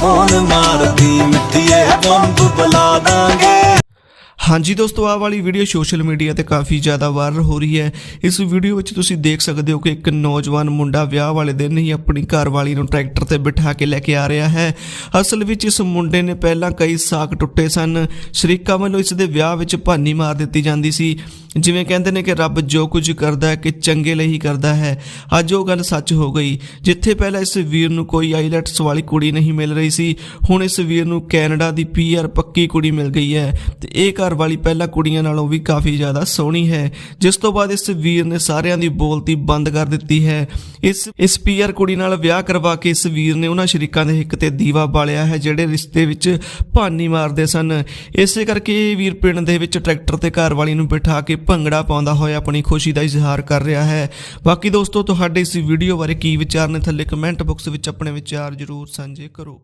Phone ਮਾਰਦੀ ਹਾਂਜੀ ਦੋਸਤੋ, ਆਹ ਵਾਲੀ ਵੀਡੀਓ ਸੋਸ਼ਲ ਮੀਡੀਆ ਤੇ ਕਾਫੀ ਜ਼ਿਆਦਾ ਵਾਇਰਲ ਹੋ ਰਹੀ ਹੈ। ਇਸ ਵੀਡੀਓ ਵਿੱਚ ਤੁਸੀਂ ਦੇਖ ਸਕਦੇ ਹੋ ਕਿ ਇੱਕ ਨੌਜਵਾਨ ਮੁੰਡਾ ਵਿਆਹ ਵਾਲੇ ਦਿਨ ਹੀ ਆਪਣੀ ਘਰਵਾਲੀ ਨੂੰ ਟਰੈਕਟਰ ਤੇ ਬਿਠਾ ਕੇ ਲੈ ਕੇ ਆ ਰਿਹਾ ਹੈ। ਅਸਲ ਵਿੱਚ ਇਸ ਮੁੰਡੇ ਨੇ ਪਹਿਲਾਂ ਕਈ ਸਾਕ ਟੁੱਟੇ ਸਨ। ਸ਼ਰੀਕਾ ਵੱਲੋਂ ਇਸ ਦੇ ਵਿਆਹ ਵਿੱਚ ਭਾਨੀ ਮਾਰ ਦਿੱਤੀ ਜਾਂਦੀ ਸੀ। ਜਿਵੇਂ ਕਹਿੰਦੇ ਨੇ ਕਿ ਰੱਬ ਜੋ ਕੁਝ ਕਰਦਾ ਹੈ, ਕਿ ਚੰਗੇ ਲਈ ਹੀ ਕਰਦਾ ਹੈ। ਅੱਜ ਉਹ ਗੱਲ ਸੱਚ ਹੋ ਗਈ। ਜਿੱਥੇ ਪਹਿਲਾਂ ਇਸ ਵੀਰ ਨੂੰ ਕੋਈ ਆਈਲੈਟਸ ਵਾਲੀ ਕੁੜੀ ਨਹੀਂ ਮਿਲ ਰਹੀ ਸੀ, ਹੁਣ ਇਸ ਵੀਰ ਨੂੰ ਕੈਨੇਡਾ ਦੀ ਪੀਆਰ ਪੱਕੀ ਕੁੜੀ ਮਿਲ ਗਈ ਹੈ। ਤੇ ਇਹ ਘਰ ਵਾਲੀ ਪਹਿਲਾਂ ਕੁੜੀਆਂ ਨਾਲੋਂ ਵੀ ਕਾਫੀ ਜ਼ਿਆਦਾ ਸੋਹਣੀ ਹੈ। ਜਿਸ ਤੋਂ ਬਾਅਦ ਇਸ ਵੀਰ ਨੇ ਸਾਰਿਆਂ ਦੀ ਬੋਲਤੀ ਬੰਦ ਕਰ ਦਿੱਤੀ ਹੈ। ਇਸ ਇਸ ਪੀਆਰ ਕੁੜੀ ਨਾਲ ਵਿਆਹ ਕਰਵਾ ਕੇ ਇਸ ਵੀਰ ਨੇ ਉਹਨਾਂ ਸ਼ਰੀਕਾਂ ਦੇ ਹਿੱਕ ਤੇ ਦੀਵਾ ਬਾਲਿਆ ਹੈ, ਜਿਹੜੇ ਰਿਸ਼ਤੇ ਵਿੱਚ ਭਾਨੀ ਮਾਰਦੇ ਸਨ। ਇਸੇ ਕਰਕੇ ਇਹ ਵੀਰ ਪਿੰਡ ਦੇ ਵਿੱਚ ਟਰੈਕਟਰ ਤੇ ਘਰ ਵਾਲੀ ਨੂੰ ਬਿਠਾ ਕੇ ਭੰਗੜਾ ਪਾਉਂਦਾ ਹੋਇਆ ਆਪਣੀ ਖੁਸ਼ੀ ਦਾ ਇਜ਼ਹਾਰ ਕਰ ਰਿਹਾ ਹੈ। ਬਾਕੀ ਦੋਸਤੋ, ਤੁਹਾਡੇ ਇਸ ਵੀਡੀਓ ਬਾਰੇ ਕੀ ਵਿਚਾਰ ਨੇ, ਥੱਲੇ ਕਮੈਂਟ ਬਾਕਸ ਵਿੱਚ ਆਪਣੇ ਵਿਚਾਰ ਜ਼ਰੂਰ ਸਾਂਝੇ ਕਰੋ।